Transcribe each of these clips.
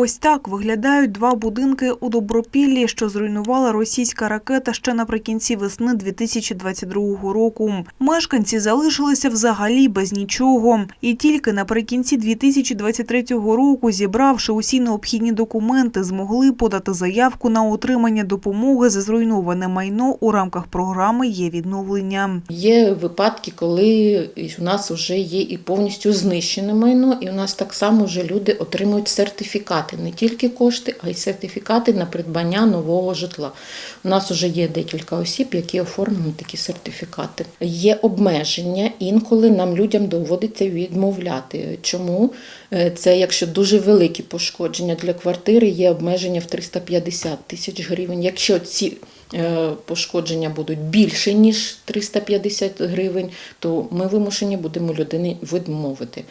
Ось так виглядають два будинки у Добропіллі, що зруйнувала російська ракета ще наприкінці весни 2022 року. Мешканці залишилися взагалі без нічого. І тільки наприкінці 2023 року, зібравши усі необхідні документи, змогли подати заявку на отримання допомоги за зруйноване майно у рамках програми «Є відновлення». Є випадки, коли у нас вже є і повністю знищене майно, і у нас так само вже люди отримують сертифікати, не тільки кошти, а й сертифікати на придбання нового житла. У нас вже є декілька осіб, які оформлені такі сертифікати. Є обмеження, інколи нам людям доводиться відмовляти. Чому? Е, Це якщо дуже великі пошкодження для квартири, є обмеження в 350 тисяч гривень. Якщо ці пошкодження будуть більше ніж 350 гривень, то ми вимушені будемо людині відмовити.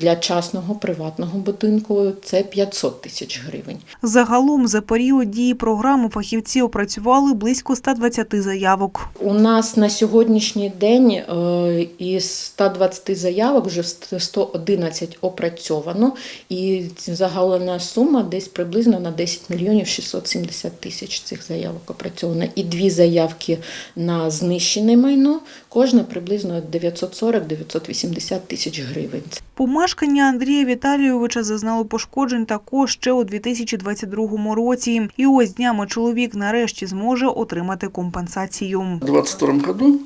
Для частного приватного будинку це 500 тисяч гривень. Загалом за період дії програми фахівці опрацювали близько 120 заявок. У нас на сьогоднішній день е, із 120 заявок вже 111 опрацьовано, і загалена сума десь приблизно на 10 мільйонів 670 тисяч цих заявок опрацьовано І дві заявки на знищене майно, кожна приблизно 940-980 тисяч гривень. Помешкання Андрія Віталійовича зазнало пошкоджень також ще у 2022 році. І ось днями чоловік нарешті зможе отримати компенсацію. В 22 году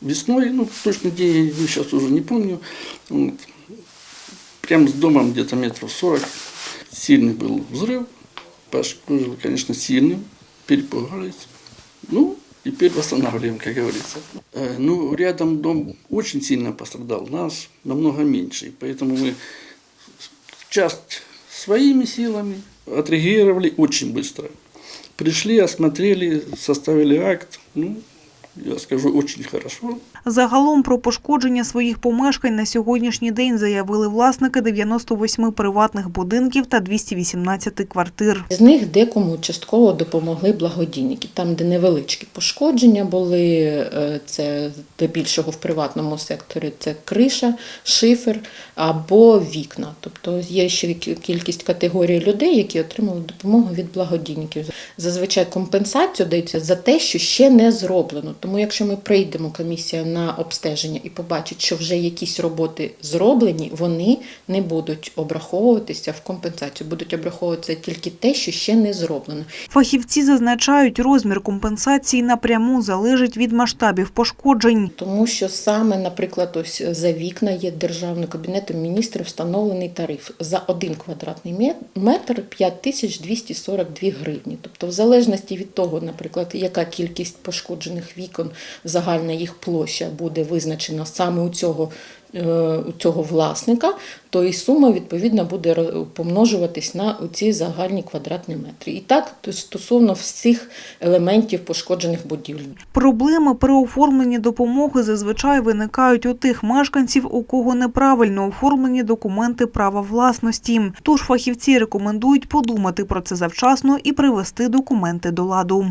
весной, ну, точно день я сейчас уже не помню, вот, прямо с домом где-то метров 40, сильный был взрыв, пошкодил, конечно, сильным, перепугались. Ну, теперь восстанавливаем, как говорится. Э, Ну, рядом дом очень сильно пострадал, нас намного меньше, и поэтому мы часть своими силами отреагировали очень быстро. Пришли, осмотрели, составили акт, ну, я скажу, очень хорошо. Загалом про пошкодження своїх помешкань на сьогоднішній день заявили власники 98 приватних будинків та 218 квартир. З них декому частково допомогли благодійники. Там, де невеличкі пошкодження були, е, це здебільшого в приватному секторі, це криша, шифер або вікна. Тобто є ще кількість категорій людей, які отримали допомогу від благодійників. Зазвичай компенсацію дається за те, що ще не зроблено. Тому якщо ми прийдемо комісія на обстеження і побачить, що вже якісь роботи зроблені, вони не будуть обраховуватися в компенсацію, будуть обраховуватися тільки те, що ще не зроблено. Фахівці зазначають, розмір компенсації напряму залежить від масштабів пошкоджень. Тому що саме, наприклад, ось за вікна є державним кабінетом міністрів встановлений тариф за один квадратний мет- метр 5242 гривні. Тобто, в залежності від того, наприклад, яка кількість пошкоджених вікон, загальна їх площа буде визначена саме у цього. е, У цього власника, то і сума відповідно буде помножуватись на ці загальні квадратні метри. І так стосовно всіх елементів пошкоджених будівель. Проблеми при оформленні допомоги зазвичай виникають у тих мешканців, у кого неправильно оформлені документи права власності. Тож фахівці рекомендують подумати про це завчасно і привести документи до ладу.